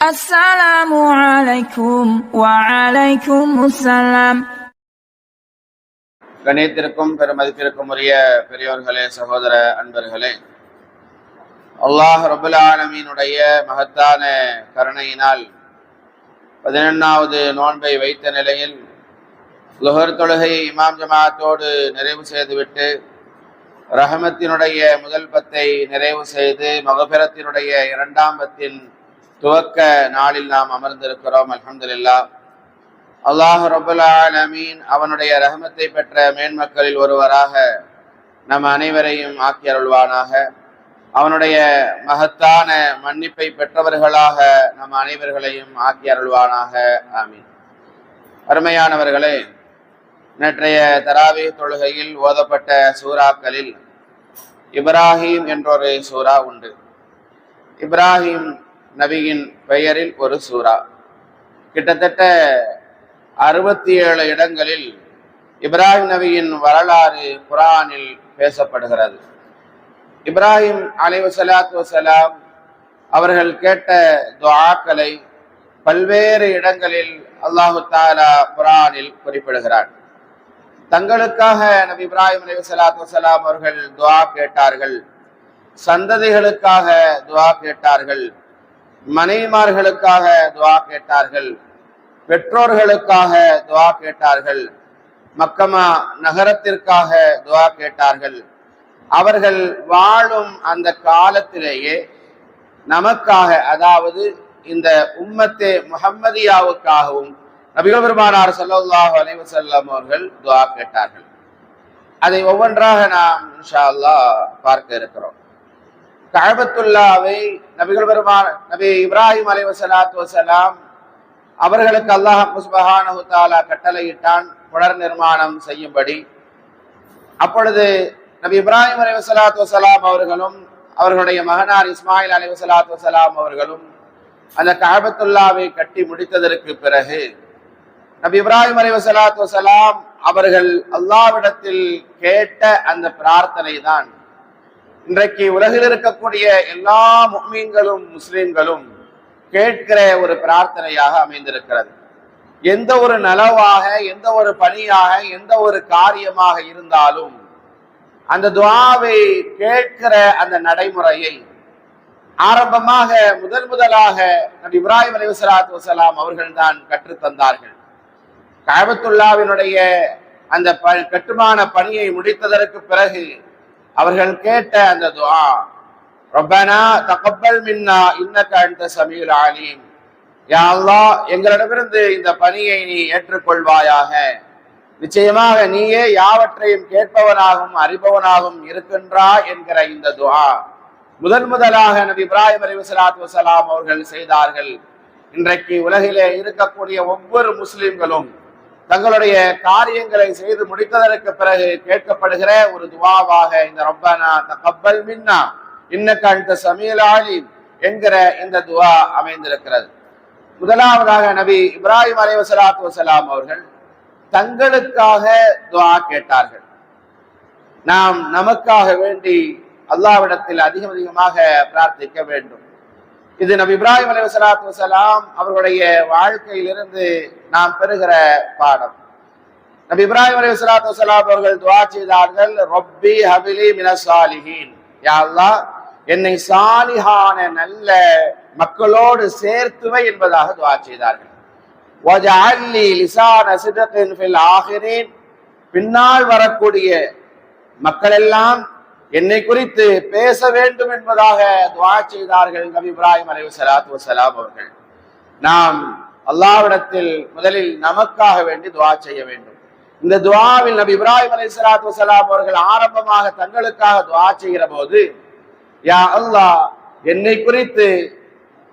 அஸ்ஸலாமு அலைக்கும் வஅலைக்கும் அஸ்ஸலாம் கணியத்திற்கும் பெருமதிப்பிற்கும் உரிய பெரியோர்களே சகோதர அன்பர்களே அல்லாஹ் ரபுல்லாலமீனுடைய மகத்தான கருணையினால் பதினெண்ணாவது நோன்பை வைத்த நிலையில் லுகர் தொழுகையை இமாம் ஜமாத்தோடு நிறைவு செய்துவிட்டு ரஹமத்தினுடைய முதல் பத்தை நிறைவு செய்து மகபரத்தினுடைய இரண்டாம் பத்தின் துவக்க நாளில் நாம் அமர்ந்திருக்கிறோம் அலமதுல்லா அல்லாஹ் ரபுல்லமீன் அவனுடைய ரஹமத்தை பெற்ற மேன்மக்களில் ஒருவராக நம் அனைவரையும் ஆக்கி அருள்வானாக. அவனுடைய மகத்தான மன்னிப்பை பெற்றவர்களாக நம் அனைவர்களையும் ஆக்கி அருள்வானாக. ஆமீன். அருமையானவர்களே நேற்றைய தராவி தொழுகையில் ஓதப்பட்ட சூறாக்களில் இப்ராஹிம் என்றொரு சூறா உண்டு. இப்ராஹிம் நபியின் பெயரில் ஒரு சூறா. கிட்டத்தட்ட அறுபத்தி ஏழு இடங்களில் இப்ராஹிம் நபியின் வரலாறு குரானில் பேசப்படுகிறது. இப்ராஹிம் அலைவு சலாத்து வசலாம் அவர்கள் கேட்ட துவாக்களை பல்வேறு இடங்களில் அல்லாஹு தாலா குரானில் குறிப்பிடுகிறார். தங்களுக்காக நபி இப்ராஹிம் அலைவு சலாத்து வசலாம் அவர்கள் துவா கேட்டார்கள். சந்ததிகளுக்காக துவா கேட்டார்கள். மனைவிமார்களுக்காக துவா கேட்டார்கள். பெற்றோர்களுக்காக துவா கேட்டார்கள். மக்கமா நகரத்திற்காக துவா கேட்டார்கள். அவர்கள் வாழும் அந்த காலத்திலேயே நமக்காக அதாவது இந்த உம்மத்தே முகம்மதியாவுக்காகவும் நபிகள் பெருமானார் சல்லாஹ் அலைஹி அவர்கள் துவா கேட்டார்கள். அதை ஒவ்வொன்றாக நாம் இன்ஷா அல்லா பார்க்க இருக்கிறோம். கழபத்துல்லாவை நபிகள் பெருமான நபி இப்ராஹிம் அலைஹி வசலாம் அவர்களுக்கு அல்லாஹ் சுபஹானஹு தாலா கட்டளையிட்டான் புனர் நிர்மாணம் செய்யும்படி. அப்பொழுது நபி இப்ராஹிம் அலைஹி வசலாம் அவர்களும் அவர்களுடைய மகனார் இஸ்மாயில் அலைஹி வசலாம் அவர்களும் அந்த கழபத்துல்லாவை கட்டி முடித்ததற்கு பிறகு நபி இப்ராஹிம் அலைஹி வசலாம் அவர்கள் அல்லாஹ்விடத்தில் கேட்ட அந்த பிரார்த்தனை தான் இன்றைக்கு உலகில் இருக்கக்கூடிய எல்லா முஸ்லீம்களும் முஸ்லிம்களும் கேட்கிற ஒரு பிரார்த்தனையாக அமைந்திருக்கிறது. எந்த ஒரு நலவாக எந்த ஒரு பணியாக எந்த ஒரு காரியமாக இருந்தாலும் அந்த துவாவை கேட்கிற அந்த நடைமுறையை ஆரம்பமாக முதன் முதலாக நபி இப்ராஹிம் அலி வசலாத்து வசலாம் அவர்கள் தான் கற்றுத்தந்தார்கள் காபத்துல்லாவினுடைய அந்த ப கட்டுமான பணியை முடித்ததற்கு பிறகு அவர்கள் கேட்ட அந்த துவா ரப்பனா தகப்பல் மின்னா இன்னக்க அன்த சமீல் ஆலீம் யா அல்லாஹ் எங்களிடமிருந்து இந்த பணியை நீ ஏற்றுக்கொள்வாயாக. நிச்சயமாக நீயே யாவற்றையும் கேட்பவனாகவும் அறிபவனாகவும் இருக்கின்றா என்கிற இந்த துவா. முதன் முதலாக நபி இப்ராஹிம் அலி வசலாத்து வசலாம் அவர்கள் செய்தார்கள். இன்றைக்கு உலகிலே இருக்கக்கூடிய ஒவ்வொரு முஸ்லிம்களும் தங்களுடைய காரியங்களை செய்து முடித்ததற்கு பிறகு கேட்கப்படுகிற ஒரு துவாவாக இந்த ரப்பனா தகப்பல் மின்னா. இன்னக்க அந்த சமீல் என்கிற இந்த துவா அமைந்திருக்கிறது. முதலாவதாக நபி இப்ராஹிம் அலி வசலாத்து வசலாம் அவர்கள் தங்களுக்காக துவா கேட்டார்கள். நாம் நமக்காக வேண்டி அல்லாவிடத்தில் அதிகம் அதிகமாக பிரார்த்திக்க வேண்டும். இது நபி இப்ராஹிம் அலி வசலாத்து வசலாம் அவர்களுடைய வாழ்க்கையிலிருந்து நாம் பெறுகிற பாடம். நபி இப்ராஹிம் அலி வசலாத்து வசலாம் அவர்கள் துவா செய்தார்கள் ரொப்பி ஹபிலி மினசாலிஹீன் யாழ்லா என்னை சாலிஹான நல்ல மக்களோடு சேர்த்துவை என்பதாக துவா செய்தார்கள். பின்னால் வரக்கூடிய மக்கள் எல்லாம் என்னை குறித்து பேச வேண்டும் என்பதாக துவா செய்தார்கள் நபி இப்ராஹிம் அலைஹி சலாத்து வசலாம் அவர்கள். நாம் அல்லாஹ்விடத்தில் முதலில் நமக்காக வேண்டி துவா செய்ய வேண்டும். இந்த துவாவில் நபி இப்ராஹிம் அலைஹி சலாத்து வசலாம் அவர்கள் ஆரம்பமாக தங்களுக்காக துவா செய்கிற போது யா அல்லாஹ் என்னை குறித்து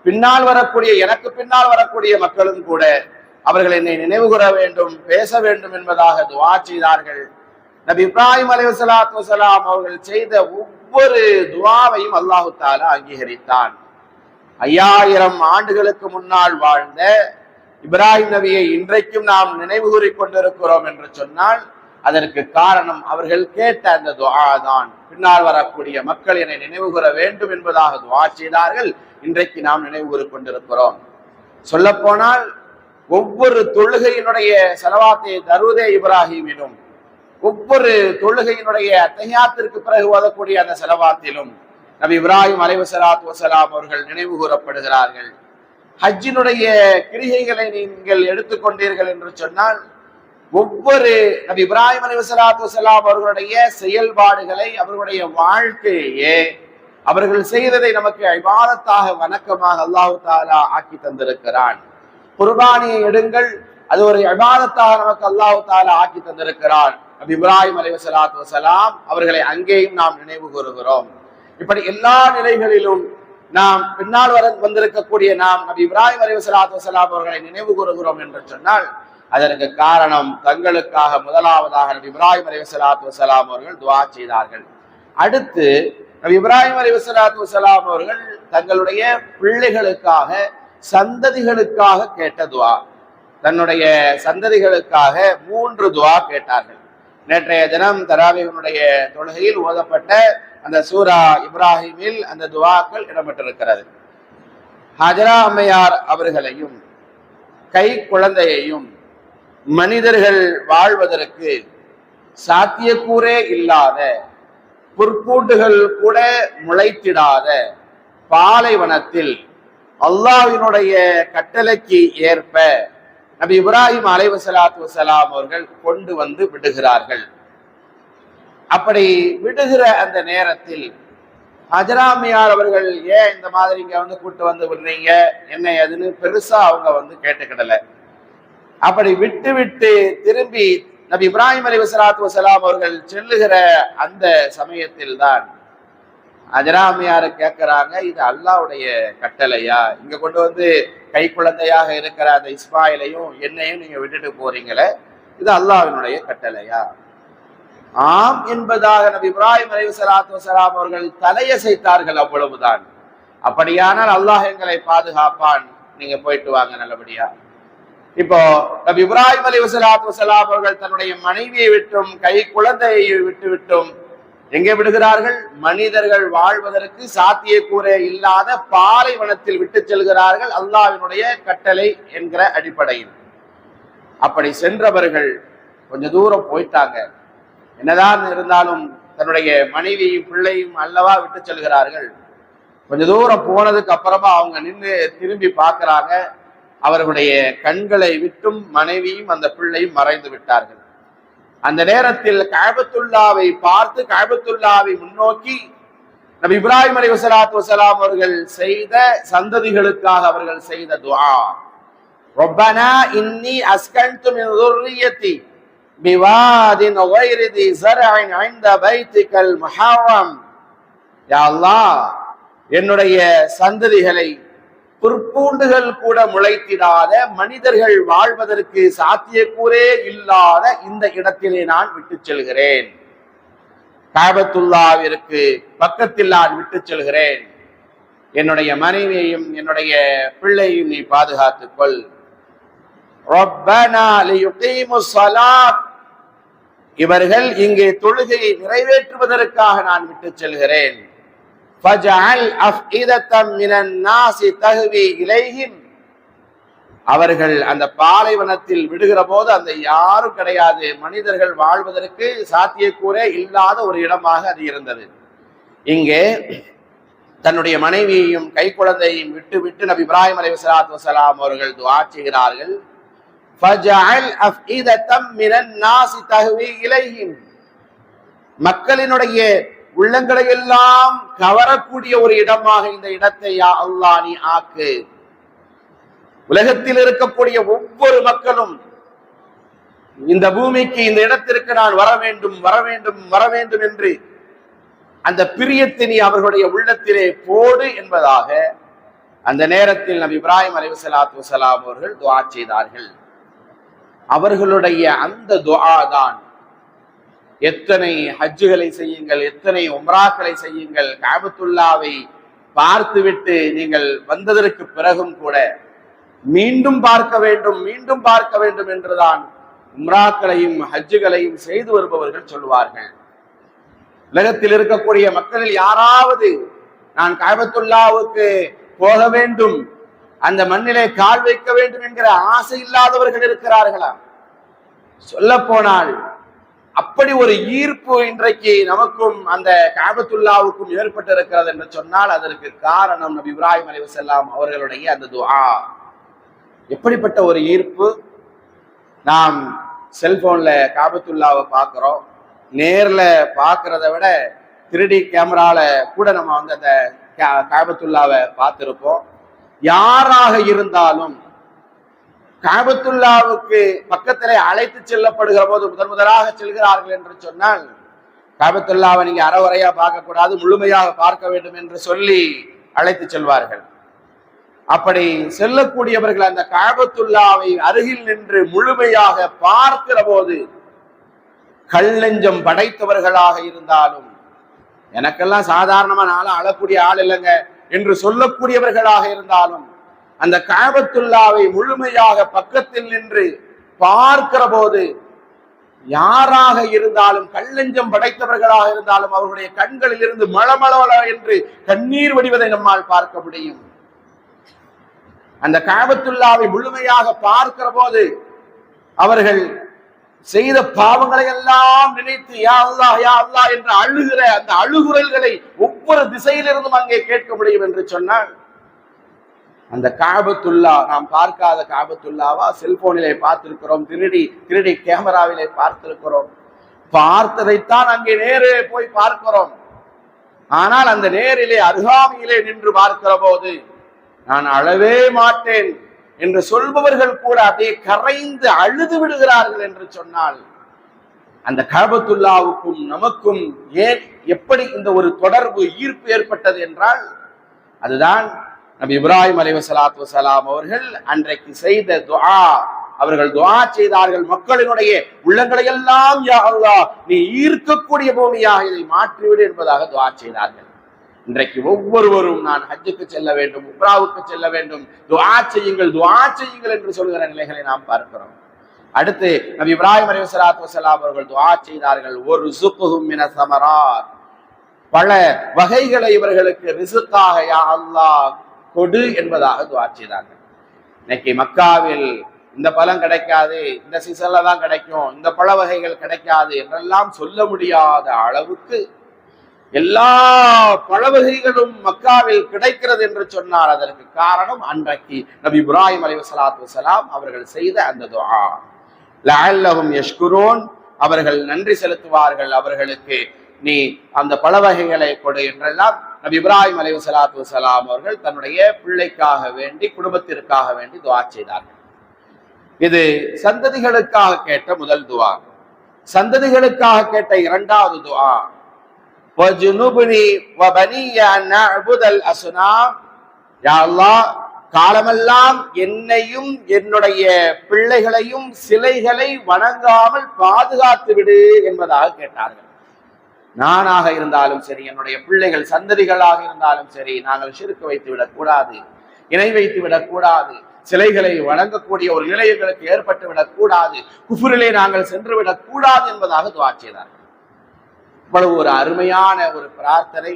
பின்னால் வரக்கூடிய எனக்கு பின்னால் வரக்கூடிய மக்களும் கூட அவர்கள் என்னை நினைவு கூற வேண்டும் பேச வேண்டும் என்பதாக துவா செய்தார்கள். நபி இப்ராஹிம் அலி ஸலாத்து வஸலாம் அவர்கள் செய்த ஒவ்வொரு துவாவையும் அல்லாஹு தாலா அங்கீகரித்தான். ஐயாயிரம் ஆண்டுகளுக்கு முன்னால் வாழ்ந்த இப்ராஹிம் நபியை இன்றைக்கும் நாம் நினைவு கொண்டிருக்கிறோம் என்று சொன்னால் அதற்கு காரணம் அவர்கள் கேட்ட அந்த துவா தான். பின்னால் வரக்கூடிய மக்கள் என்னை நினைவு கூற வேண்டும் என்பதாக துவா செய்தார்கள். இன்றைக்கு நாம் நினைவு கொண்டிருக்கிறோம். சொல்லப்போனால் ஒவ்வொரு தொழுகையினுடைய செலவாத்தை தருவதே இப்ராஹிமிலும் ஒவ்வொரு தொழுகையினுடைய அத்தையாத்திற்கு பிறகு ஓதக்கூடிய அந்த செலவாத்திலும் நபி இப்ராஹிம் அலைவு சலாத் வசலாம் அவர்கள் நினைவு கூறப்படுகிறார்கள். ஹஜ்ஜினுடைய கிரிகைகளை நீங்கள் எடுத்துக்கொண்டீர்கள் என்று சொன்னால் ஒவ்வொரு நபி இப்ராஹிம் அலி வசலாத்து வசலாம் அவர்களுடைய செயல்பாடுகளை அவர்களுடைய வாழ்க்கையே அவர்கள் செய்ததை நமக்கு ஐபாதத்தாக வணக்கமாக அல்லாஹு தாலா ஆக்கி தந்திருக்கிறான். குர்பானியை எடுங்கள் அது ஒரு ஐபாதத்தாக நமக்கு அல்லாஹு தாலா ஆக்கி தந்திருக்கிறான். நபி இப்ராஹிம் அலி வசலாத்து வசலாம் அவர்களை அங்கேயும் நாம் நினைவு கூறுகிறோம். இப்படி எல்லா நிலைகளிலும் நாம் பின்னால் வர வந்திருக்கக்கூடிய நாம் நபி இப்ராஹிம் அலி வசலாத்து வசலாம் அவர்களை நினைவு கூறுகிறோம் என்று சொன்னால் அதற்கு காரணம் தங்களுக்காக முதலாவதாக நபி இப்ராஹிம் அலி வசலாத்து வசலாம் அவர்கள் துவா செய்தார்கள். அடுத்து நபி இப்ராஹிம் அலி வசலாத்து வசலாம் அவர்கள் தங்களுடைய பிள்ளைகளுக்காக சந்ததிகளுக்காக கேட்ட துவா. தன்னுடைய சந்ததிகளுக்காக மூன்று துவா கேட்டார்கள். நேற்றைய தினம் தராவிகளுடைய தொழுகையில் ஓதப்பட்ட அந்த சூரா இப்ராஹிமில் அந்த துவாக்கள் இடம்பெற்றிருக்கிறது. ஹஜரா அம்மையார் அவர்களையும் கை குழந்தையையும் மனிதர்கள் வாழ்வதற்கு சாத்தியக்கூறே இல்லாத புற்பூண்டுகள் கூட முளைத்திடாத பாலைவனத்தில் அல்லாவினுடைய கட்டளைக்கு ஏற்ப நபி இப்ராஹிம் அலைவசலாத்து வசலாம் அவர்கள் கொண்டு வந்து விடுகிறார்கள். அப்படி விடுகிற அந்த நேரத்தில் ஹஜராமியார் அவர்கள் ஏன் இந்த மாதிரி இங்க வந்து கூட்டு வந்து விடுறீங்க? என்ன ஏதுன்னு பெருசா அவங்க வந்து கேட்டுக்கிடல. அப்படி விட்டு விட்டு திரும்பி நபி இப்ராஹிம் அலி வசலாத்து வசலாம் அவர்கள் செல்லுகிற அந்த சமயத்தில் தான் அஜராமியாரு கேட்கிறாங்க இது அல்லாவுடைய கட்டளையா? இங்க கொண்டு வந்து கை குழந்தையாக இருக்கிற அந்த இஸ்மாயிலையும் என்னையும் நீங்க விட்டுட்டு போறீங்களே இது அல்லாவினுடைய கட்டளையா? ஆம் என்பதாக நபி இப்ராஹிம் அலி சலாத்து வசலாம் அவர்கள் தலையசைத்தார்கள் அவ்வளவுதான். அப்படியானால் அல்லாஹ் எங்களை பாதுகாப்பான். நீங்க போயிட்டு வாங்க நல்லபடியா. இப்போ நபி இப்ராஹிம் அலி வசலாத்து வசலாம் அவர்கள் தன்னுடைய மனைவியை விட்டும் கை குழந்தையை விட்டு விட்டும் எங்கே விடுகிறார்கள்? மனிதர்கள் வாழ்வதற்கு சாத்தியக்கூறே இல்லாத பாலைவனத்தில் விட்டு செல்கிறார்கள் அல்லாவினுடைய கட்டளை என்கிற அடிப்படையில். அப்படி சென்றவர்கள் கொஞ்ச தூரம் போயிட்டாங்க. என்னதான் இருந்தாலும் தன்னுடைய மனைவியும் பிள்ளையும் அல்லவா விட்டு செல்கிறார்கள். கொஞ்ச தூரம் போனதுக்கு அப்புறமா அவங்க நின்று திரும்பி பார்க்கிறாங்க. அவர்களுடைய கண்களை விட்டும் மனைவியும் அந்த பிள்ளையும் மறைந்து விட்டார்கள். அந்த நேரத்தில் கழபத்துல்லாவை பார்த்து கழபத்துல்லாவை முன்னோக்கி நபி இப்ராஹிம் அலி வசலாத்து வசலாம் அவர்கள் செய்த சந்ததிகளுக்காக அவர்கள் செய்த துஆ ربنا إني أسكنت من ذريتي بواد غير ذي زرع عند بيتك المحرم يا الله என்னுடைய சந்ததிகளை புற்பூண்டுகள் கூட முளைத்திடாத மனிதர்கள் வாழ்வதற்கு சாத்தியக்கூறே இல்லாத இந்த இடத்திலே நான் விட்டு செல்கிறேன். காபத்துல்லாவிற்கு பக்கத்தில் நான் விட்டு செல்கிறேன். என்னுடைய மனைவியையும் என்னுடைய பிள்ளையும் நீ பாதுகாத்துக்கொள் இவர்கள் இங்கே தொழுகையை நிறைவேற்றுவதற்காக நான் விட்டு செல்கிறேன். அவர்கள் அந்த பாலைவனத்தில் விடுகிற போது அந்த யாரும் கிடையாது. மனிதர்கள் வாழ்வதற்கு சாத்தியக்கூறே இல்லாத ஒரு இடமாக அது இருந்தது. இங்கே தன்னுடைய மனைவியையும் கை குழந்தையையும் விட்டு விட்டு நபி இப்ராஹிம் அலி சலாத்து வசலாம் அவர்கள் துவா செய்கிறார்கள். மக்களினுடைய உள்ளங்களை எல்லாம் கவரக்கூடிய ஒரு இடமாக இந்த இடத்தை யா நீ ஆக்கு. உலகத்தில் இருக்கக்கூடிய ஒவ்வொரு மக்களும் இந்த பூமிக்கு இந்த இடத்திற்கு நான் வர வேண்டும் வர வேண்டும் வர வேண்டும் என்று அந்த பிரியத்தை நீ அவர்களுடைய உள்ளத்திலே போடு என்பதாக அந்த நேரத்தில் நம் இப்ராஹிம் அலி சலாத்து வலாம் அவர்கள் துவா செய்தார்கள். அவர்களுடைய அந்த துவா தான் எத்தனை ஹஜ்ஜுகளை செய்யுங்கள் எத்தனை உம்ராக்களை செய்யுங்கள் காபத்துல்லாவை பார்த்துவிட்டு நீங்கள் வந்ததற்கு பிறகும் கூட மீண்டும் பார்க்க வேண்டும் மீண்டும் பார்க்க வேண்டும் என்றுதான் உம்ராக்களையும் ஹஜ்ஜுகளையும் செய்து வருபவர்கள் சொல்வார்கள் உலகத்தில் இருக்கக்கூடிய மக்களில் யாராவது நான் காபத்துல்லாவுக்கு போக வேண்டும் அந்த மண்ணிலே கால் வைக்க வேண்டும் என்கிற ஆசை இல்லாதவர்கள் இருக்கிறார்களா? சொல்ல போனால் அப்படி ஒரு ஈர்ப்பு இன்றைக்கு நமக்கும் அந்த காபத்துல்லாவுக்கும் ஏற்பட்டிருக்கிறது என்று சொன்னால் அதற்கு காரணம் நபி இப்ராஹிம் அலி வசல்லாம் அவர்களுடைய அந்த துஆ. எப்படிப்பட்ட ஒரு ஈர்ப்பு? நாம் செல்போன்ல காபத்துல்லாவை பார்க்குறோம். நேரில் பார்க்கறத விட திருடி கேமரால கூட நம்ம வந்து அந்த கா- காபத்துல்லாவை பார்த்துருப்போம். யாராக இருந்தாலும் காபத்துல்லாவுக்கு பக்கத்திலே அழைத்து செல்லப்படுகிற போது முதன் முதலாக செல்கிறார்கள் என்று சொன்னால் காபத்துல்லாவை நீங்க அறவுரையா பார்க்கக்கூடாது முழுமையாக பார்க்க வேண்டும் என்று சொல்லி அழைத்து செல்வார்கள். அப்படி செல்லக்கூடியவர்கள் அந்த காபத்துல்லாவை அருகில் நின்று முழுமையாக பார்க்கிற போது கல்லெஞ்சம் படைத்தவர்களாக இருந்தாலும் எனக்கெல்லாம் சாதாரணமா நானும் அழக்கூடிய ஆள் இல்லைங்க என்று சொல்லக்கூடியவர்களாக இருந்தாலும் அந்த காபத்துல்லாவை முழுமையாக பக்கத்தில் நின்று பார்க்கிற போது யாராக இருந்தாலும் கல்லஞ்சம் படைத்தவர்களாக இருந்தாலும் அவர்களுடைய கண்களில் இருந்து மளமளவள என்று கண்ணீர் வடிவதை நம்மால் பார்க்க முடியும். அந்த காபத்துல்லாவை முழுமையாக பார்க்கிற போது அவர்கள் செய்த பாவங்களை எல்லாம் நினைத்து யா அல்லா யா அல்லாஹ் என்று அழுகிற அந்த அழுகுரல்களை ஒவ்வொரு திசையிலிருந்தும் அங்கே கேட்க முடியும் என்று சொன்னால் அந்த காபத்துல்லா நாம் பார்க்காத காபத்துல்லாவா? செல்போனிலே பார்த்திருக்கிறோம் திருடி திருடி கேமராவிலே பார்த்திருக்கிறோம். பார்த்ததைத்தான் அங்கே நேரே போய் பார்க்கிறோம். ஆனால் அந்த நேரிலே அருகாமையிலே நின்று பார்க்கிற போது நான் அழவே மாட்டேன் என்று சொல்பவர்கள் கூட அப்படியே கரைந்து அழுது விடுகிறார்கள் என்று சொன்னால் அந்த கழபத்துல்லாவுக்கும் நமக்கும் ஏன் எப்படி இந்த ஒரு தொடர்பு ஈர்ப்பு ஏற்பட்டது என்றால் அதுதான் நபி இப்ராஹிம் அலைவ சலாத்து வஸலாம் அவர்கள் அன்றைக்கு செய்த துவா அவர்கள் துவா செய்தார்கள். மக்களினுடைய உள்ளங்களை எல்லாம் யா நீ ஈர்க்கக்கூடிய பூமியாக இதை மாற்றிவிடு என்பதாக துவா செய்தார்கள். இன்றைக்கு ஒவ்வொருவரும் நான் ஹஜ்ஜுக்கு செல்ல வேண்டும் உப்ராவுக்கு செல்ல வேண்டும். துவா செய்யுங்கள் துவா செய்யுங்கள் என்று சொல்கிற நிலைகளை நாம் பார்க்கிறோம். அடுத்து நபி இப்ராஹிம் அலி ஸலாத்து வஸலாம் அவர்கள் துவா செய்தார்கள். ஒரு சுக்குகும் என சமராத். பல வகைகளை இவர்களுக்கு ரிசுக்காக யா அல்லாஹ் கொடு என்பதாக துவா செய்தாங்க. இன்னைக்கு மக்காவில் இந்த பழம் கிடைக்காது இந்த சீசன்ல தான் கிடைக்கும் இந்த பழ வகைகள் கிடைக்காது என்றெல்லாம் சொல்ல முடியாத அளவுக்கு எல்லா பழ வகைகளும் மக்காவில் கிடைக்கிறது என்று சொன்னார் அதற்கு காரணம் அன்றைக்கு நபி இப்ராஹிம் அலி ஸலாத்து வசலாம் அவர்கள் செய்த அந்த துஆ. லஅல்லஹும் யஷ்குரூன். அவர்கள் நன்றி செலுத்துவார்கள். அவர்களுக்கு நீ அந்த பழ வகைகளை கொடு என்றெல்லாம் நபி இப்ராஹிம் அலைவு சலாத்து வஸலாம் அவர்கள் தன்னுடைய பிள்ளைக்காக வேண்டி குடும்பத்திற்காக வேண்டி துவா செய்தார்கள். இது சந்ததிகளுக்காக கேட்ட முதல் துவா. சந்ததிகளுக்காக கேட்ட இரண்டாவது துவா. காலமெல்லாம் என்னையும் என்னுடைய பிள்ளைகளையும் சிலைகளை வணங்காமல் பாதுகாத்து விடு என்பதாக கேட்டார்கள். நானாக இருந்தாலும் சரி என்னுடைய பிள்ளைகள் சந்ததிகளாக இருந்தாலும் சரி நாங்கள் சிறுக்கு வைத்து விடக்கூடாது இணை வைத்து விடக்கூடாது சிலைகளை வணங்கக்கூடிய ஒரு நிலை எங்களுக்கு ஏற்பட்டு விடக்கூடாது குஃபுரிலே நாங்கள் சென்று விடக்கூடாது என்பதாக துவா செய்தார்கள். இவ்வளவு ஒரு அருமையான ஒரு பிரார்த்தனை.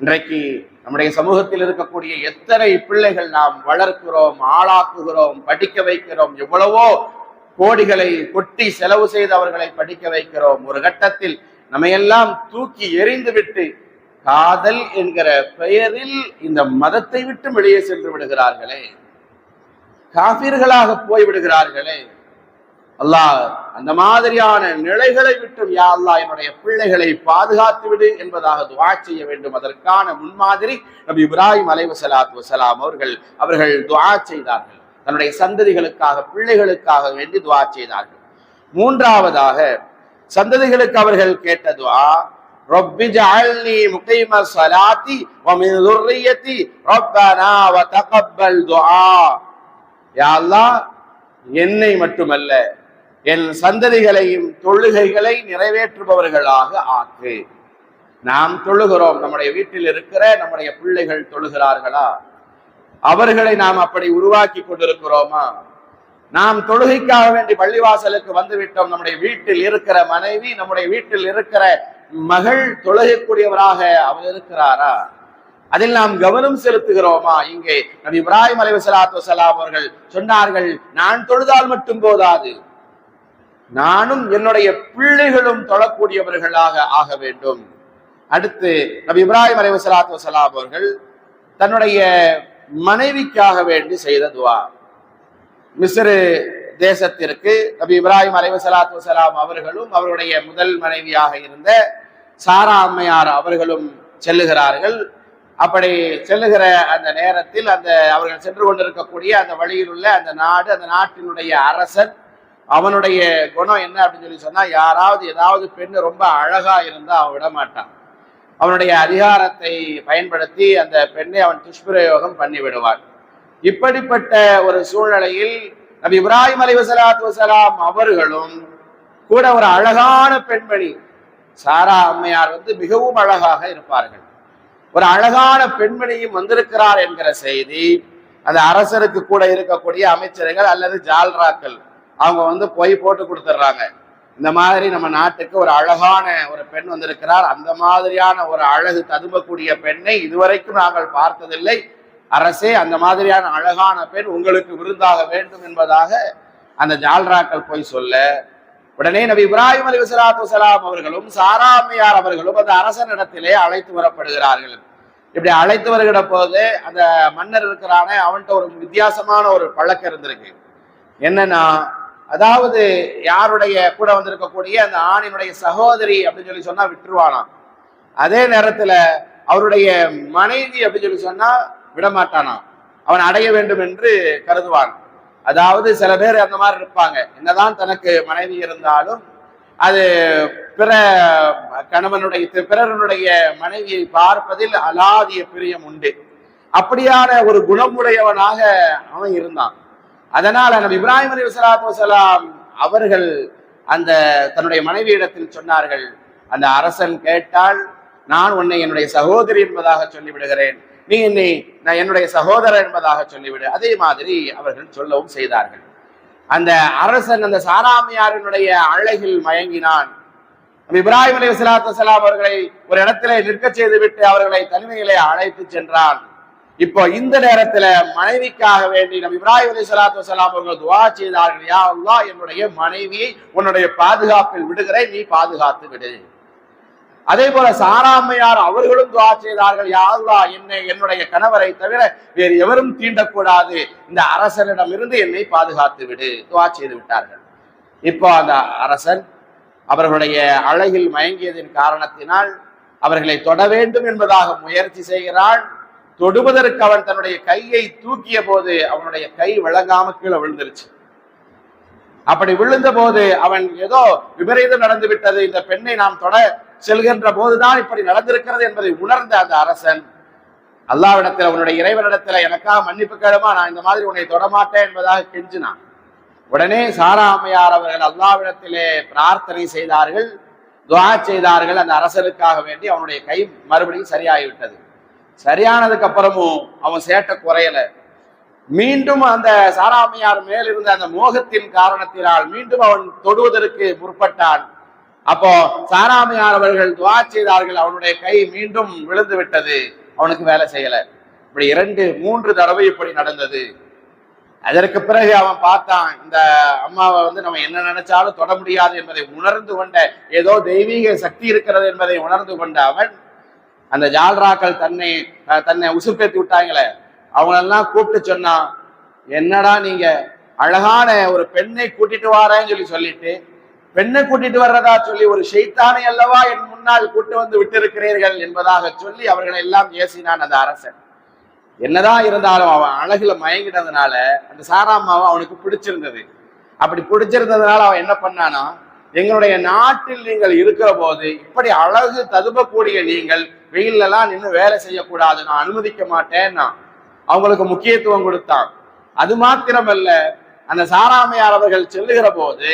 இன்றைக்கு நம்முடைய சமூகத்தில் இருக்கக்கூடிய எத்தனை பிள்ளைகள் நாம் வளர்க்கிறோம் ஆளாக்குகிறோம் படிக்க வைக்கிறோம் எவ்வளவோ கோடிகளை கொட்டி செலவு செய்து அவர்களை படிக்க வைக்கிறோம். ஒரு கட்டத்தில் நம்மையெல்லாம் தூக்கி எறிந்துவிட்டு காதல் என்கிற பெயரில் இந்த மதத்தை விட்டு வெளியே சென்று விடுகிறார்களே. காபிர்களாக போய் விடுகிறார்களே. அல்லாஹ் அந்த மாதிரியான நிலைகளை விட்டும் யா அல்லாஹ் என்னுடைய பிள்ளைகளை பாதுகாத்து விடு என்பதாக துவா செய்ய வேண்டும். அதற்கான முன்மாதிரி நபி இப்ராஹிம் அலைஹி ஸலாத்து வசலாம் அவர்கள் அவர்கள் துவா செய்தார்கள். தன்னுடைய சந்ததிகளுக்காக பிள்ளைகளுக்காக வேண்டி துவா செய்தார்கள். மூன்றாவதாக சந்ததிகளுக்கு அவர்கள் கேட்ட துவா ரப்பி ஜஅல்னி முகீம ஸலாத்தி வ மின் ذُرِّيَّتِي ரப்பனா வ தகப்பல் துஆ யா அல்லாஹ் என்னை மட்டுமல்ல என் சந்ததிகளையும் தொழுகைகளை நிறைவேற்றுபவர்களாக ஆக்கு நாம் தொழுகிறோம் நம்முடைய வீட்டில் இருக்கிற நம்முடைய பிள்ளைகள் தொழுகிறார்களா அவர்களை நாம் அப்படி உருவாக்கி கொண்டிருக்கிறோமா நாம் தொழுகைக்காக வேண்டி பள்ளிவாசலுக்கு வந்துவிட்டோம். நம்முடைய வீட்டில் இருக்கிற மனைவி நம்முடைய வீட்டில் இருக்கிற மகள் தொழுகைக்கூடியவராக அவர் இருக்கிறாரா? அதில் நாம் கவனம் செலுத்துகிறோமா? இங்கே நபி இப்ராஹிம் அலைஹி ஸலாத்து வஸலாம் அவர்கள் சொன்னார்கள் நான் தொழுதால் மட்டும் போதாது. நானும் என்னுடைய பிள்ளைகளும் தொழக்கூடியவர்களாக ஆக வேண்டும். அடுத்து நபி இப்ராஹிம் அலைஹி ஸலாத்து வஸலாம் அவர்கள் தன்னுடைய மனைவிக்காக வேண்டி செய்த துவா. மிஸ்ரு தேசத்திற்கு நபி இப்ராஹிம் அலைவு சலாத்து வலாம் அவர்களும் அவருடைய முதல் மனைவியாக இருந்த சாரா அம்மையார் அவர்களும் செல்லுகிறார்கள். அப்படி செல்லுகிற அந்த நேரத்தில் அந்த அவர்கள் சென்று கொண்டிருக்கக்கூடிய அந்த வழியில் உள்ள அந்த நாடு அந்த நாட்டினுடைய அரசன் அவனுடைய குணம் என்ன அப்படின்னு சொல்லி சொன்னால் யாராவது ஏதாவது பெண்ணு ரொம்ப அழகா இருந்தால் அவன் விட மாட்டான். அவனுடைய அதிகாரத்தை பயன்படுத்தி அந்த பெண்ணை அவன் துஷ்பிரயோகம் பண்ணி விடுவான் இப்படிப்பட்ட ஒரு சூழ்நிலையில் நபி இப்ராஹிம் அலி வசலாத்து வசலாம் அவர்களும் கூட ஒரு அழகான பெண்மணி சாரா அம்மையார் வந்து மிகவும் அழகாக இருப்பார்கள். ஒரு அழகான பெண்மணியும் வந்திருக்கிறார் என்கிற செய்தி அந்த அரசருக்கு கூட இருக்கக்கூடிய அமைச்சர்கள் அல்லது ஜால்ராக்கள் அவங்க வந்து பொய் போட்டு கொடுத்துட்றாங்க இந்த மாதிரி நம்ம நாட்டுக்கு ஒரு அழகான ஒரு பெண் வந்திருக்கிறார். அந்த மாதிரியான ஒரு அழகு ததும்பக்கூடிய பெண்ணை இதுவரைக்கும் நாங்கள் பார்த்ததில்லை. அரசே அந்த மாதிரியான அழகான பெண் உங்களுக்கு விருந்தாக வேண்டும் என்பதாக அந்த ஜால்ராக்கள் போய் சொல்ல உடனே நபி இப்ராஹிம் அலி வசலாத்து வசலாம் அவர்களும் சாராமையார் அவர்களும் அந்த அரசனிடத்திலே அழைத்து வரப்படுகிறார்கள். இப்படி அழைத்து வருகிற போது அந்த மன்னர் இருக்கிறானே அவன்கிட்ட ஒரு வித்தியாசமான ஒரு பழக்கம் இருந்திருக்கு. என்னன்னா அதாவது யாருடைய கூட வந்திருக்கக்கூடிய அந்த ஆணினுடைய சகோதரி அப்படின்னு சொல்லி சொன்னா விட்டுருவானாம். அதே நேரத்துல அவருடைய மனைவி அப்படின்னு சொல்லி சொன்னா விடமாட்டானாம் அவன் அடைய வேண்டும் என்று கருதுவான். அதாவது சில பேர் அந்த மாதிரி இருப்பாங்க. என்னதான் தனக்கு மனைவி இருந்தாலும் அது பிற கணவனுடைய பிறருடைய மனைவியை பார்ப்பதில் அலாதிய பிரியம் உண்டு. அப்படியான ஒரு குணமுடையவனாக அவன் இருந்தான். அதனால நம்ம இப்ராஹிம் அலி வசலாத்து வசலாம் அவர்கள் அந்த தன்னுடைய மனைவியிடத்தில் சொன்னார்கள் அந்த அரசன் கேட்டால் நான் உன்னை என்னுடைய சகோதரி என்பதாக சொல்லிவிடுகிறேன். நீ என்னை நான் என்னுடைய சகோதரர் என்பதாக சொல்லிவிடு. அதே மாதிரி அவர்கள் சொல்லவும் செய்தார்கள். அந்த அரசன் அந்த சாராமியாரினுடைய அழகில் மயங்கினான். இப்ராஹிம் அலி வசலாத்து வலாம் அவர்களை ஒரு இடத்திலே நிற்க செய்து விட்டு அவர்களை தனிமையிலே அழைத்து சென்றான். இப்போ இந்த நேரத்துல மனைவிக்காக வேண்டி நம் இப்ராஹிம் அலி சலாத்து வலாம் அவர்கள் துவா செய்தார்கள். யா அல்லா என்னுடைய மனைவியை உன்னுடைய பாதுகாப்பில் விடுகிறேன் நீ பாதுகாத்து விடு. அதே போல சாராமையார் அவர்களும் துவா செய்தார்கள் யாருலா என்னை என்னுடைய கணவரை தவிர வேறு எவரும் தீண்டக்கூடாது. இந்த அரசனிடம் இருந்து என்னை பாதுகாத்து விடு. துவா செய்து விட்டார்கள். இப்போ அந்த அரசன் அவர்களுடைய அழகில் மயங்கியதின் காரணத்தினால் அவர்களை தொட வேண்டும் என்பதாக முயற்சி செய்கிறாள். தொடுவதற்கு அவன் தன்னுடைய கையை தூக்கிய போது அவனுடைய கை விளங்காம கீழே விழுந்துருச்சு. அப்படி விழுந்த போது அவன் ஏதோ விபரீதம் நடந்து விட்டது இந்த பெண்ணை நாம் தொட செல்கின்ற போதுதான் இப்படி நடந்திருக்கிறது என்பதை உணர்ந்த அந்த அரசன் அல்லாவிடத்தில் உன்னுடைய இறைவனிடத்தில் எனக்காக மன்னிப்பு கேளுமா? நான் இந்த மாதிரி உன்னை தொடமாட்டேன் என்பதாக கெஞ்சினான். உடனே சாரா அம்மையார் அவர்கள் அல்லாவிடத்திலே பிரார்த்தனை செய்தார்கள் துவா செய்தார்கள். அந்த அரசனுக்காக வேண்டி அவனுடைய கை மறுபடியும் சரியாகிவிட்டது. சரியானதுக்கு அப்புறமும் அவன் சேட்டை குறையல. மீண்டும் அந்த சாராமையார் மேல் இருந்த அந்த மோகத்தின் காரணத்தினால் மீண்டும் அவன் தொடுவதற்கு முற்பட்டான். அப்போ சாராமையார் அவர்கள் துவா செய்தார்கள் அவனுடைய கை மீண்டும் விழுந்து விட்டது அவனுக்கு வேலை செய்யல. இப்படி இரண்டு மூன்று தடவை இப்படி நடந்தது. அதற்கு பிறகு அவன் பார்த்தான் இந்த அம்மாவை வந்து நம்ம என்ன நினைச்சாலும் தொட முடியாது என்பதை உணர்ந்து கொண்ட ஏதோ தெய்வீக சக்தி இருக்கிறது என்பதை உணர்ந்து கொண்ட அவன் அந்த ஜால்ராக்கள் தன்னை தன்னை உசுப்பேத்தி விட்டாங்களே அவங்களெல்லாம் கூப்பிட்டு சொன்னான் என்னடா நீங்க அழகான ஒரு பெண்ணை கூட்டிட்டு வாரேன்னு சொல்லி சொல்லிட்டு பெண்ணை கூட்டிட்டு வர்றதா சொல்லி ஒரு ஷெய்தானை அல்லவா என் முன்னால் கூட்டு வந்து விட்டிருக்கிறீர்கள் என்பதாக சொல்லி அவர்களை எல்லாம் ஏசினான் அந்த அரசன். என்னதான் இருந்தாலும் அவன் அழகுல மயங்கினதுனால அந்த சாராமாவை அவனுக்கு பிடிச்சிருந்தது. அப்படி பிடிச்சிருந்ததுனால அவன் என்ன பண்ணானா எங்களுடைய நாட்டில் நீங்கள் இருக்கிற போது இப்படி அழகு ததும்பக்கூடிய நீங்கள் வெயிலெல்லாம் நின்று வேலை செய்யக்கூடாது. நான் அனுமதிக்க மாட்டேன்னா. அவங்களுக்கு முக்கியத்துவம் கொடுத்தான். அது மாத்திரமல்ல அந்த சாராமையார் அவர்கள் செல்லுகிற போது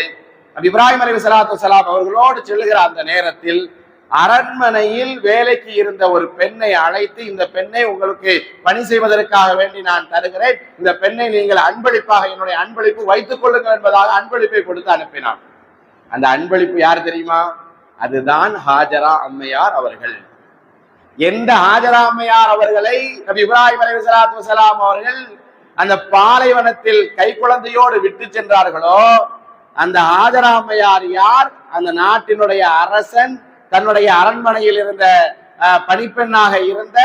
இப்ராஹிம் அலி சலாத்து சலாம் அவர்களோடு செல்லுகிற அந்த நேரத்தில் அரண்மனையில் வேலைக்கு இருந்த ஒரு பெண்ணை அழைத்து இந்த பெண்ணை உங்களுக்கு பணி செய்வதற்காக வேண்டி நான் தருகிறேன். இந்த பெண்ணை நீங்கள் அன்பளிப்பாக என்னுடைய அன்பளிப்பு வைத்துக் கொள்ளுங்கள் என்பதாக அன்பளிப்பை கொடுத்து அனுப்பினான். அந்த அன்பளிப்பு யார் தெரியுமா? அதுதான் ஹாஜரா அம்மையார் அவர்கள். எந்த ஆஜராமையார் அவர்களை நபி இப்ராஹிம் அலி சலாத்து வஸலாம் அவர்கள் அந்த பாலைவனத்தில் கை குழந்தையோடு விட்டு சென்றார்களோ அந்த ஆஜராமையார் யார்? அந்த நாட்டினுடைய அரசன் தன்னுடைய அரண்மனையில் இருந்த அஹ், பணிப்பெண்ணாக இருந்த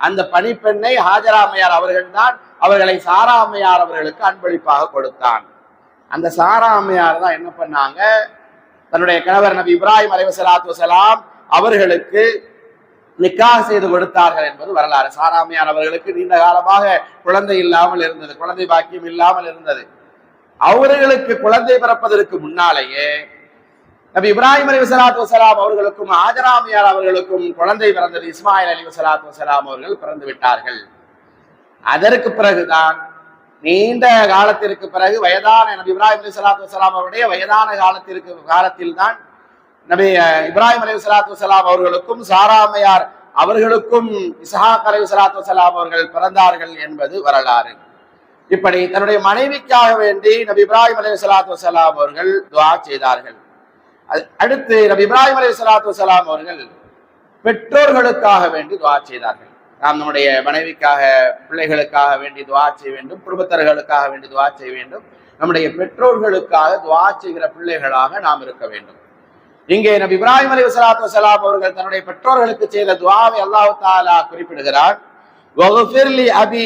அந்த பணிப்பெண்ணை ஹாஜராமையார் அவர்கள்தான் அவர்களை சாராமையார் அவர்களுக்கு அன்பளிப்பாக கொடுத்தான். அந்த சாராமையார் தான் என்ன பண்ணாங்க? தன்னுடைய கணவர் நபி இப்ராஹிம் அலைஹி ஸலாத்து அவர்களுக்கு நிக்காக செய்து கொடுத்தார்கள் என்பது வரலாறு. சாராமையார் அவர்களுக்கு நீண்ட காலமாக குழந்தை இல்லாமல் இருந்தது குழந்தை பாக்கியம் இல்லாமல் இருந்தது. அவர்களுக்கு குழந்தை பிறப்பதற்கு முன்னாலேயே நபி இப்ராஹிம் அலி வசலாத்து வசலாம் அவர்களுக்கும் ஆஜராமியார் அவர்களுக்கும் குழந்தை பிறந்தது இஸ்மாயில் அலி வசலாத்து வசலாம் அவர்கள் பிறந்து விட்டார்கள். அதற்கு பிறகுதான் நீண்ட காலத்திற்கு பிறகு வயதான நபி இப்ராஹிம் அலி சலாத்து வசலாம் அவருடைய வயதான காலத்திற்கு காலத்தில் தான் நபி இப்ராஹிம் அலி சலாத்து வசலாம் அவர்களுக்கும் சாராமையார் அவர்களுக்கும் இசஹாக் அலி சலாத்து வசலாம் அவர்கள் பிறந்தார்கள் என்பது வரலாறு. இப்படி தன்னுடைய மனைவிக்காக வேண்டி நபி இப்ராஹிம் அலி சலாத்து வலாம் அவர்கள் துவா செய்தார்கள். அடுத்து நபி இப்ராஹிம் அலி சலாத்து வலாம் அவர்கள் பெற்றோர்களுக்காக வேண்டி துவா செய்தார்கள். நாம் நம்முடைய மனைவிக்காக பிள்ளைகளுக்காக வேண்டி துவா செய்ய வேண்டும் குடும்பத்தர்களுக்காக வேண்டி துவா செய்ய வேண்டும். நம்முடைய பெற்றோர்களுக்காக துவா செய்கிற பிள்ளைகளாக நாம் இருக்க வேண்டும். இங்கே நபி இப்ராஹிம் அலி சலாத்து வலாம் அவர்கள் தன்னுடைய பெற்றோர்களுக்கு செய்த துவாவை அல்லாஹு தாலா குறிப்பிடுகிறார். அபி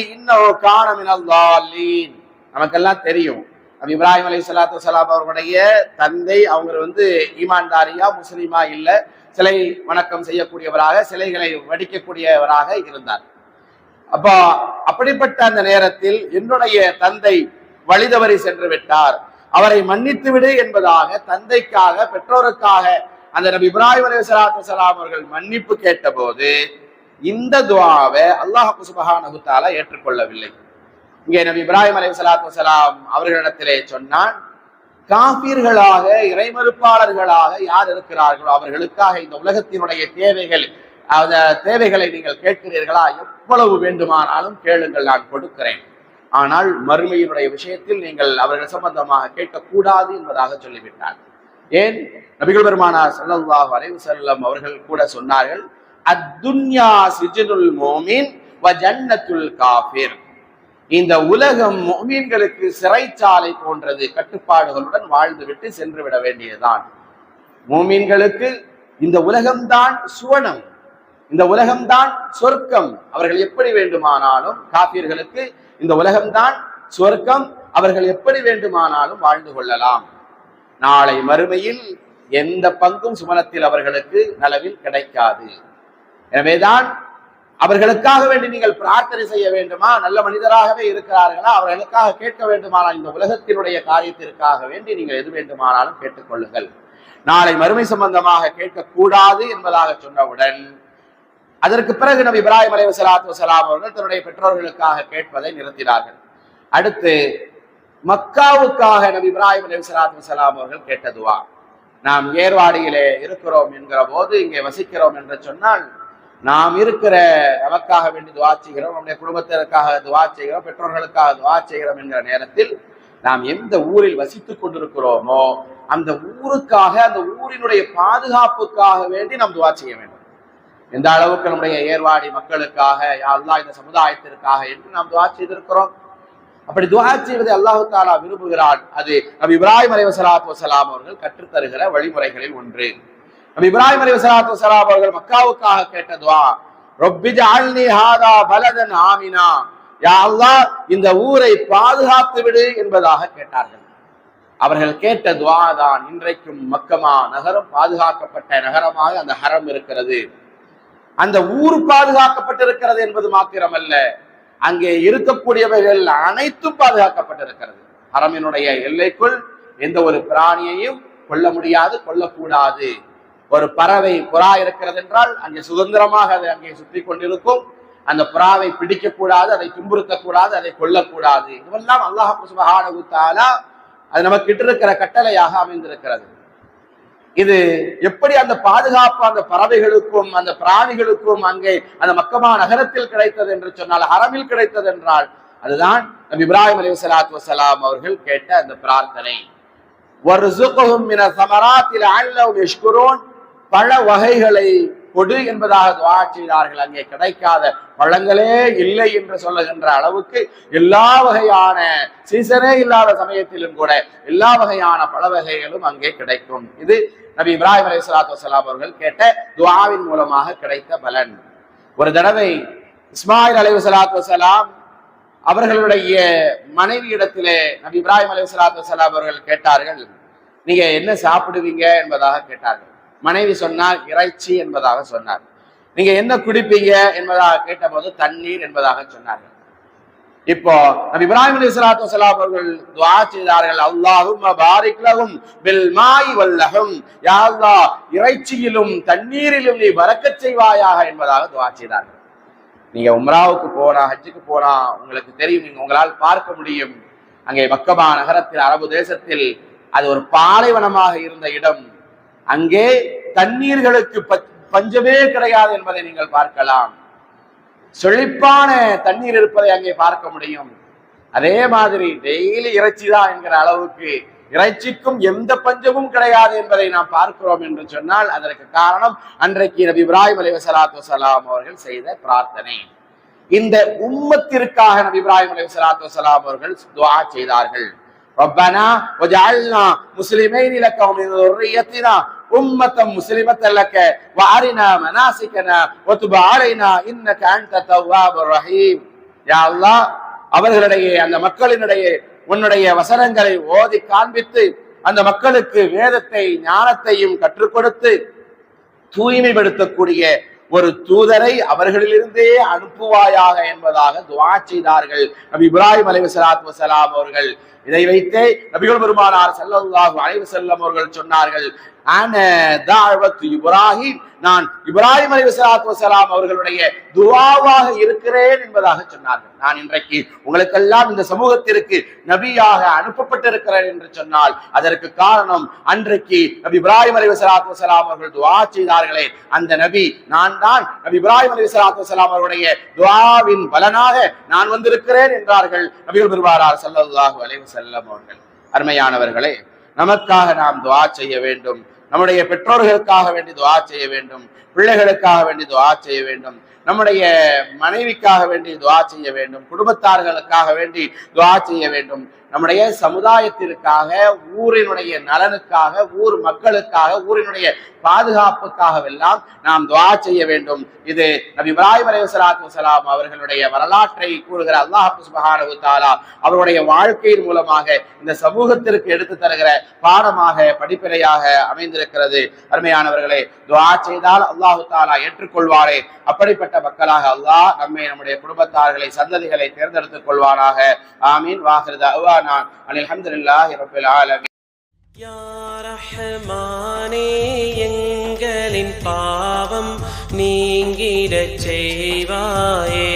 நமக்கெல்லாம் தெரியும். நபி இப்ராஹிம் அலி சலாத்து சலாம் அவர்களுடைய தந்தை அவங்க வந்து ஈமான்தாரியா முஸ்லீமா இல்ல. சிலை வணக்கம் செய்யக்கூடியவராக சிலைகளை வடிக்கக்கூடியவராக இருந்தார். அப்போ அப்படிப்பட்ட அந்த நேரத்தில் என்னுடைய தந்தை வழிதவறி சென்று விட்டார். அவரை மன்னித்து விடு என்பதாக தந்தைக்காக பெற்றோருக்காக அந்த நபி இப்ராஹிம் அலி சலாத்து சலாம் அவர்கள் மன்னிப்பு கேட்டபோது இந்த துவாவை அல்லாஹ் சுபஹானகுத்தால ஏற்றுக்கொள்ளவில்லை. இங்கே நபி இப்ராஹிம் அலி சலாத்து வசலாம் அவர்களிடத்திலே சொன்னான் காபீர்களாக இறைமறுப்பாளர்களாக யார் இருக்கிறார்களோ அவர்களுக்காக இந்த உலகத்தினுடைய தேவைகள் அந்த தேவைகளை நீங்கள் கேட்கிறீர்களா? எவ்வளவு வேண்டுமானாலும் கேளுங்கள் நான் கொடுக்கிறேன். ஆனால் மறுமையினுடைய விஷயத்தில் நீங்கள் அவர்கள் சம்பந்தமாக கேட்கக்கூடாது என்பதாக சொல்லிவிட்டார் ஏன்? நபிகள் பெருமானார் ஸல்லல்லாஹு அலைவு செல்லம் அவர்கள் கூட சொன்னார்கள் அத்துன்யா சிஜனுல் மோமின் வ ஜன்னத்துல் காஃபிர். இந்த உலகம் மோமீன்களுக்கு சிறைச்சாலை போன்றது கட்டுப்பாடுகளுடன் வாழ்ந்துவிட்டு சென்று விட வேண்டியதுதான். மோமீன்களுக்கு இந்த உலகம்தான் சுவனம். இந்த உலகம்தான் சொர்க்கம். அவர்கள் எப்படி வேண்டுமானாலும் காபியர்களுக்கு இந்த உலகம்தான் சொர்க்கம். அவர்கள் எப்படி வேண்டுமானாலும் வாழ்ந்து கொள்ளலாம். நாளை மறுமையில் எந்த பங்கும் சுமனத்தில் அவர்களுக்கு நலவில் கிடைக்காது. எனவேதான் அவர்களுக்காக வேண்டி நீங்கள் பிரார்த்தனை செய்ய வேண்டுமா? நல்ல மனிதராகவே இருக்கிறார்களா? அவர்களுக்காக கேட்க வேண்டுமானால் இந்த உலகத்தினுடைய காரியத்திற்காக வேண்டி நீங்கள் எது வேண்டுமானாலும் கேட்டுக்கொள்ளுங்கள். நாளை மறுமை சம்பந்தமாக கேட்கக்கூடாது என்பதாக சொன்னவுடன் அதற்கு பிறகு நபி இப்ராஹிம் அலைவ ஸலாத்து வசலாம் அவர்கள் தன்னுடைய பெற்றோர்களுக்காக கேட்பதை நிறுத்தினார்கள். அடுத்து மக்காவுக்காக நபி இப்ராஹிம் அலைவ ஸலாத்து வசலாம் அவர்கள் கேட்டதுவா நாம் ஏர்வாடியிலே இருக்கிறோம் என்கிற போது இங்கே வசிக்கிறோம் என்று சொன்னால் நாம் இருக்கிற நமக்காக வேண்டி துவா செய்கிறோம் நம்முடைய குடும்பத்திற்காக துவா செய்கிறோம் பெற்றோர்களுக்காக துவா செய்கிறோம் என்கிற நேரத்தில் நாம் எந்த ஊரில் வசித்துக் கொண்டிருக்கிறோமோ அந்த ஊருக்காக அந்த ஊரினுடைய பாதுகாப்புக்காக வேண்டி நாம் துவா செய்ய வேண்டும். எந்த அளவுக்கு நம்முடைய ஏர்வாடி மக்களுக்காக யா அல்லாஹ் இந்த சமுதாயத்திற்காக என்று நாம் துவா செய்திருக்கிறோம். அப்படி துவா செய்வதை அல்லாஹு தாலா விரும்புகிறான். அது நம் இப்ராஹிம் அலைஹி வசலாம் அவர்கள் கற்றுத்தருகிற வழிமுறைகளில் ஒன்று. நபி இப்ராஹிம் அலி வசலாத்து வஸலாம் அவர்கள் மக்காவுக்காக கேட்டதுவா ரொப்பி ஹாதா பலதன் ஆமினா யா இந்த ஊரை பாதுகாத்து விடு என்பதாக கேட்டார்கள் அவர்கள் கேட்ட துவா தான் இன்றைக்கும் மக்கமா நகரம் பாதுகாக்கப்பட்ட நகரமாக அந்த ஹரம் இருக்கிறது அந்த ஊர் பாதுகாக்கப்பட்டிருக்கிறது என்பது மாத்திரமல்ல அங்கே இருக்கக்கூடியவைகள் அனைத்தும் பாதுகாக்கப்பட்டிருக்கிறது ஹரமினுடைய எல்லைக்குள் எந்த ஒரு பிராணியையும் கொல்ல முடியாது கொல்லக்கூடாது ஒரு பறவை புறா இருக்கிறது என்றால் அங்கே சுதந்திரமாக அதை அங்கே சுற்றி கொண்டிருக்கும். அந்த புறாவை பிடிக்கக்கூடாது அதை துன்புறுத்தக்கூடாது அதை கொல்லக்கூடாது. இதுவெல்லாம் அல்லாஹ் சுபஹானகுத்தாலா அது நம்ம கிட்ட இருக்கிற கட்டளையாக அமைந்திருக்கிறது. இது எப்படி அந்த பாதுகாப்பு அந்த பறவைகளுக்கும் அந்த பிராணிகளுக்கும் அங்கே அந்த மக்கமா நகரத்தில் கிடைத்தது என்று சொன்னால் அறமில் கிடைத்தது என்றால் அதுதான் நபி இப்ராஹிம் அலி சலாத்து வசலாம் அவர்கள் கேட்ட அந்த பிரார்த்தனை. ஒரு பழ வகைகளை கொடு என்பதாக துவா செய்தார்கள். அங்கே கிடைக்காத பழங்களே இல்லை என்று சொல்லுகின்ற அளவுக்கு எல்லா வகையான சீசனே இல்லாத சமயத்திலும் கூட எல்லா வகையான பழ வகைகளும் அங்கே கிடைக்கும். இது நபி இப்ராஹிம் அலி சலாத்து வலாம் அவர்கள் கேட்ட துவாவின் மூலமாக கிடைத்த பலன். ஒரு தடவை இஸ்மாயில் அலி சலாத்து வலாம் அவர்களுடைய மனைவி இடத்திலே நபி இப்ராஹிம் அலி சலாத்து வலாம் அவர்கள் கேட்டார்கள் நீங்க என்ன சாப்பிடுவீங்க? என்பதாக கேட்டார்கள். மனைவி சொன்னார் இறைச்சி என்பதாக சொன்னார். நீங்க என்ன குடிப்பீங்க என்பதாக கேட்டபோது தண்ணீர் என்பதாக சொன்னார்கள் இப்போ நபி இப்ராஹிம் அலி சலாத்து வலாம் அவர்கள் துவா செய்தார்கள். அல்லாஹும் பாரிக்லகும் பில் மாய் வல்லகும் யா அல்லாஹ் இறைச்சியிலும் தண்ணீரிலும் நீ வரக்கச் செய்வாயாக என்பதாக துவா செய்தார்கள். நீங்க உம்ராவுக்கு போனா ஹஜ்ஜுக்கு போனா உங்களுக்கு தெரியும் நீங்க உங்களால் பார்க்க முடியும். அங்கே மக்கமா நகரத்தில் அரபு தேசத்தில் அது ஒரு பாலைவனமாக இருந்த இடம். அங்கே தண்ணீர்களுக்கு ப- பஞ்சமே கிடையாது என்பதை நீங்கள் பார்க்கலாம் செழிப்பான தண்ணீர் இருப்பதை அங்கே பார்க்க முடியும் அதே மாதிரி டெய்லி இறைச்சி தான் என்கிற அளவுக்கு இறைச்சிக்கும் எந்த பஞ்சமும் கிடையாது என்பதை நாம் பார்க்கிறோம் என்று சொன்னால் அதற்கு காரணம் அன்றைக்கு நபி இப்ராஹிம் அலி வசலாத்து வசலாம் அவர்கள் செய்த பிரார்த்தனை இந்த உம்மத்திற்காக நபி இப்ராஹிம் அலி வசலாத்து வசலாம் அவர்கள் துஆ செய்தார்கள் ربنا وجعلنا مسلمين لك ومن ذريتنا أمة مسلمة لك وأرنا مناسكنا وتب علينا إنك أنت التواب الرحيم يا الله அவர்களிடையே அந்த மக்களினிடையே உன்னுடைய வசனங்களை ஓதி காண்பித்து அந்த மக்களுக்கு வேதத்தை ஞானத்தையும் கற்றுக் கொடுத்து தூய்மைப்படுத்தக்கூடிய ஒரு தூதரை அவர்களிலிருந்தே அனுப்புவாயாக என்பதாக துவா செய்தார்கள் நபி இப்ராஹிம் அலைஹி ஸலாத்து வஸலாம் அவர்கள் இதை வைத்தே நபிகள் பெருமானார் ஸல்லல்லாஹு அலைஹி வஸல்லம் அவர்கள் சொன்னார்கள் இப்ராஹிம். நான் இப்ராஹிம் அலி ஸலாத்து வசலாம் அவர்களுடைய துவாவாக இருக்கிறேன் என்பதாக சொன்னார்கள். நான் இன்றைக்கு உங்களுக்கெல்லாம் இந்த சமூகத்திற்கு நபியாக அனுப்பப்பட்டிருக்கிறேன் என்று சொன்னால் அதற்கு காரணம் அன்றைக்கு நபி இப்ராஹிம் அலி ஸலாத்து வசலாம் அவர்கள் துவா செய்தார்களே அந்த நபி நான் தான் நபி இப்ராஹிம் அலி ஸலாத்து வசலாம் அவருடைய துவாவின் பலனாக நான் வந்திருக்கிறேன் என்றார்கள் நபிகள் பெருமானார் ஸல்லல்லாஹு அலைவு வஸல்லம் அவர்கள். அருமையானவர்களே நமக்காக நாம் துவா செய்ய வேண்டும். நம்முடைய பெற்றோர்களுக்காக வேண்டி துவா செய்ய வேண்டும். பிள்ளைகளுக்காக வேண்டி துவா செய்ய வேண்டும். நம்முடைய மனைவிக்காக வேண்டி துவா செய்ய வேண்டும். குடும்பத்தார்களுக்காக வேண்டி துவா செய்ய வேண்டும். நம்முடைய சமுதாயத்திற்காக ஊரினுடைய நலனுக்காக ஊர் மக்களுக்காக ஊரினுடைய பாதுகாப்புக்காகவெல்லாம் நாம் துவா செய்ய வேண்டும். இது நபி இப்ராஹிம் அலி ஸலாத்து வஸலாம் அவர்களுடைய வரலாற்றை கூறுகிற அல்லாஹ் சுபஹானு தாலா அவருடைய வாழ்க்கையின் மூலமாக இந்த சமூகத்திற்கு எடுத்து தருகிற பாடமாக படிப்பினையாக அமைந்திருக்கிறது. அருமையானவர்களே துவா செய்தால் அல்லாஹு தாலா ஏற்றுக்கொள்வாரே. அப்படிப்பட்ட மக்களாக அல்லாஹ் நம்மை நம்முடைய குடும்பத்தார்களை சந்ததிகளை தேர்ந்தெடுத்துக் கொள்வானாக. ஆமீன். வாஹிர் தஅவானா அனில் ஹம்துலில்லாஹி ரப்பில் ஆலமீன் யா ரஹ்மானே எங்களின் பாவம் நீங்கிடச் செய்வாயே.